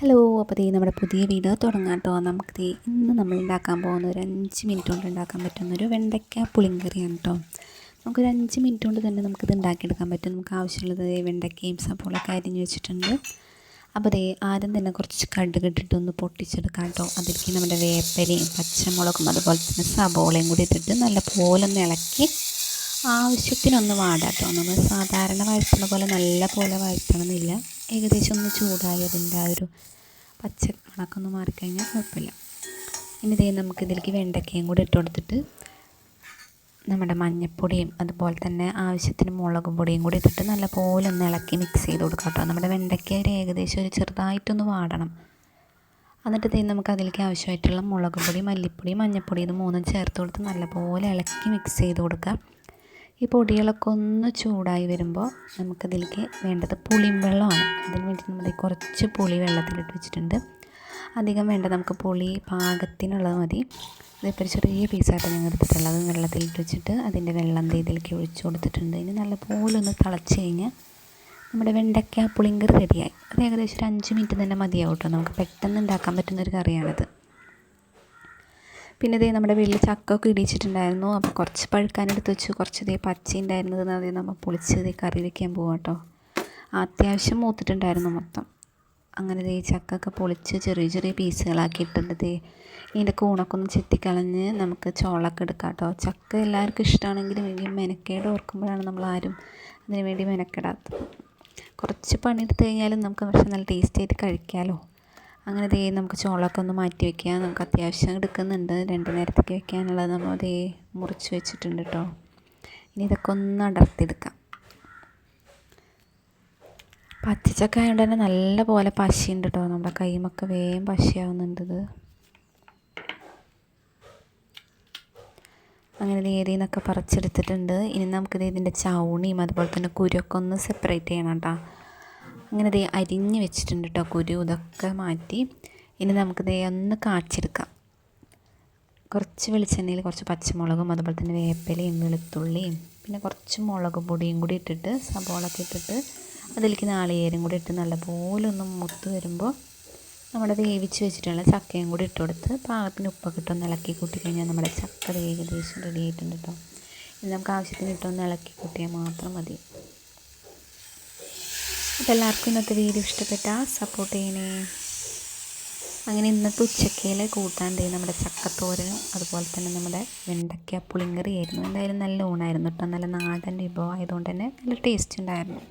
Hello അപ്പോൾ ദേ നമ്മുടെ പുതിയ വീഡിയോ തുടങ്ങാം കേട്ടോ നമുക്ക് ദേ ഇന്ന് നമ്മൾ ഉണ്ടാക്കാൻ പോകുന്ന ഒരു അഞ്ച് മിനിറ്റ് കൊണ്ട് ഉണ്ടാക്കാൻ പറ്റുന്ന ഒരു വെണ്ടയ്ക്ക പുളിങ്കറിയാണ് കേട്ടോ നമുക്കൊരു അഞ്ച് മിനിറ്റ് കൊണ്ട് തന്നെ നമുക്കിത് ഉണ്ടാക്കിയെടുക്കാൻ പറ്റും. നമുക്ക് ആവശ്യമുള്ളത് വെണ്ടയ്ക്കയും സപ്പോളൊക്കെ അരിഞ്ഞ് വെച്ചിട്ടുണ്ട്. അപ്പോൾ ദേ ആദ്യം തന്നെ കുറച്ച് കടുക് ഇട്ടിട്ടൊന്ന് പൊട്ടിച്ചെടുക്കാം കേട്ടോ അതിലേക്ക് നമ്മുടെ വേപ്പലയും പച്ചമുളകും അതുപോലെ തന്നെ സബോളയും കൂടി ഇട്ടിട്ട് നല്ല പോലെ ഒന്ന് ഇളക്കി ആവശ്യത്തിനൊന്ന് വാടാം കേട്ടോ നമ്മൾ സാധാരണ വഴറ്റുന്ന പോലെ നല്ല പോലെ വഴറ്റണമെന്നില്ല. ഏകദേശം ഒന്ന് ചൂടായി അതിന്റെ ആ ഒരു പച്ച മണക്കൊന്ന് മാറിക്കഴിഞ്ഞാൽ കുഴപ്പമില്ല. ഇനി ഇതേ നമുക്ക് ഇതിലേക്ക് വെണ്ടയ്ക്കയും കൂടി ഇട്ട് കൊടുത്തിട്ട് നമ്മുടെ മഞ്ഞപ്പൊടിയും അതുപോലെ തന്നെ ആവശ്യത്തിന് മുളക് പൊടിയും കൂടി ഇട്ടിട്ട് നല്ലപോലെ ഒന്ന് ഇളക്കി മിക്സ് ചെയ്ത് കൊടുക്കാം കേട്ടോ. നമ്മുടെ വെണ്ടയ്ക്ക ഒരു ഏകദേശം ഒരു ചെറുതായിട്ടൊന്ന് വാടണം. എന്നിട്ട് ഇതേ നമുക്ക് അതിലേക്ക് ആവശ്യമായിട്ടുള്ള മുളക് പൊടി മല്ലിപ്പൊടി മഞ്ഞൾപ്പൊടി ഇത് മൂന്നും ചേർത്ത് കൊടുത്ത് നല്ലപോലെ ഇളക്കി മിക്സ് ചെയ്ത് കൊടുക്കാം. ഈ പൊടികളൊക്കെ ഒന്ന് ചൂടായി വരുമ്പോൾ നമുക്കതിലേക്ക് വേണ്ടത് പുളിയും വെള്ളമാണ്. അതിന് വേണ്ടി നമ്മൾ കുറച്ച് പുളി വെള്ളത്തിലിട്ട് വെച്ചിട്ടുണ്ട്. അധികം വേണ്ട നമുക്ക് പുളി പാകത്തിനുള്ളത് മതി. ഇതിപ്പോൾ ഒരു ചെറിയ പീസായിട്ട് ഞങ്ങൾ എടുത്തിട്ടുള്ളത്. വെള്ളത്തിലിട്ട് വെച്ചിട്ട് അതിന്റെ വെള്ളം ഇതിലേക്ക് ഒഴിച്ചു കൊടുത്തിട്ടുണ്ട്. ഇനി നല്ലപോലെ ഒന്ന് തിളച്ച് കഴിഞ്ഞാൽ നമ്മുടെ വെണ്ടയ്ക്ക പുളിങ്കറി റെഡിയായി. അത് ഏകദേശം ഒരു അഞ്ച് മിനിറ്റ് തന്നെ മതിയാവും കേട്ടോ. നമുക്ക് പെട്ടെന്ന് ഉണ്ടാക്കാൻ പറ്റുന്നൊരു കറിയാണിത്. പിന്നെ ഇതേ നമ്മുടെ വീട്ടിൽ ചക്കൊക്കെ ഇടിച്ചിട്ടുണ്ടായിരുന്നു. അപ്പോൾ കുറച്ച് പഴുക്കാനെടുത്ത് വെച്ചു. കുറച്ച് ഇതേ പച്ച ഉണ്ടായിരുന്നത് അതേ നമ്മൾ പൊളിച്ച് ഇതേ കറി വെക്കാൻ പോകാം കേട്ടോ അത്യാവശ്യം മൂത്തിട്ടുണ്ടായിരുന്നു മൊത്തം. അങ്ങനെ ദേ ചക്കൊക്കെ പൊളിച്ച് ചെറിയ ചെറിയ പീസുകളാക്കി ഇട്ടിട്ട് ദേ. ഇതിന്റെ കൂണൊക്കെ ഒന്ന് ചെത്തിക്കളഞ്ഞ് നമുക്ക് ചോളൊക്കെ എടുക്കാം കേട്ടോ ചക്ക എല്ലാവർക്കും ഇഷ്ടമാണെങ്കിലും വലിയ മെനക്കേട് ഓർക്കുമ്പോഴാണ് നമ്മൾ ആരും അതിന് വേണ്ടി മെനക്കെടാത്തത്. കുറച്ച് പണിയെടുത്ത് കഴിഞ്ഞാലും നമുക്ക് പക്ഷെ നല്ല ടേസ്റ്റി ആയിട്ട് കഴിക്കാമല്ലോ അങ്ങനെ ദേ നമുക്ക് ചോളമൊക്കെ ഒന്ന് മാറ്റി വെക്കാം. നമുക്ക് അത്യാവശ്യം എടുക്കുന്നുണ്ട്. രണ്ട് നേരത്തേക്ക് വെക്കാനുള്ളത് നമ്മൾ ദേ മുറിച്ച് വെച്ചിട്ടുണ്ട് കേട്ടോ ഇനി ഇതൊക്കെ ഒന്ന് അടർത്തിയെടുക്കാം. പച്ചച്ചക്ക ആയതുകൊണ്ട് തന്നെ നല്ല പോലെ പശിയുണ്ട് കേട്ടോ നമ്മുടെ കൈമൊക്കെ വേഗം പശിയാവുന്നുണ്ട് ഇത്. അങ്ങനെ നേരിൽ നിന്നൊക്കെ പറിച്ചെടുത്തിട്ടുണ്ട്. ഇനി നമുക്കിത് ഇതിന്റെ ചൗണിയും അതുപോലെ തന്നെ കുരുവൊക്കെ ഒന്ന് സെപ്പറേറ്റ് ചെയ്യണം കേട്ടോ അങ്ങനെ ദേ അരിഞ്ഞ് വെച്ചിട്ടുണ്ട് കേട്ടോ കുരു. ഇതൊക്കെ മാറ്റി. ഇനി നമുക്ക് ദേ ഒന്ന് കാച്ചെടുക്കാം. കുറച്ച് വെളിച്ചെണ്ണയിൽ കുറച്ച് പച്ചമുളകും അതുപോലെ തന്നെ വേപ്പിലയും വെളുത്തുള്ളിയും പിന്നെ കുറച്ച് മുളക് പൊടിയും കൂടി ഇട്ടിട്ട് സബോളൊക്കെ ഇട്ടിട്ട് അതിലേക്ക് നാളികേരം കൂടി ഇട്ട് നല്ലപോലെ ഒന്ന് മുത്ത് വരുമ്പോൾ നമ്മുടെ വേവിച്ച് വെച്ചിട്ടുള്ള ചക്കയും കൂടി ഇട്ട് കൊടുത്ത് പാകത്തിന് ഉപ്പൊക്കെ ഇട്ടൊന്ന് ഇളക്കി കൂട്ടി കഴിഞ്ഞാൽ നമ്മുടെ ചക്ക ഏകദേശം റെഡി ആയിട്ടുണ്ട് കേട്ടോ ഇത് നമുക്ക് ആവശ്യത്തിന് ഇട്ടൊന്ന് ഇളക്കി കൂട്ടിയാൽ മാത്രം മതി. എല്ലാവർക്കും ഇന്നത്തെ വീഡിയോ ഇഷ്ടപ്പെട്ട സപ്പോർട്ട് ചെയ്യണേ. അങ്ങനെ ഇന്നത്തെ ഉച്ചക്കയിൽ കൂട്ടാൻ നമ്മുടെ ചക്കത്തോരനും അതുപോലെ തന്നെ നമ്മുടെ വെണ്ടയ്ക്ക പുളിങ്കറി ആയിരുന്നു എന്തായാലും നല്ല ഊണായിരുന്നു കേട്ടോ നല്ല നാടൻ വിഭവം ആയതുകൊണ്ട് തന്നെ നല്ല ടേസ്റ്റ് ഉണ്ടായിരുന്നു.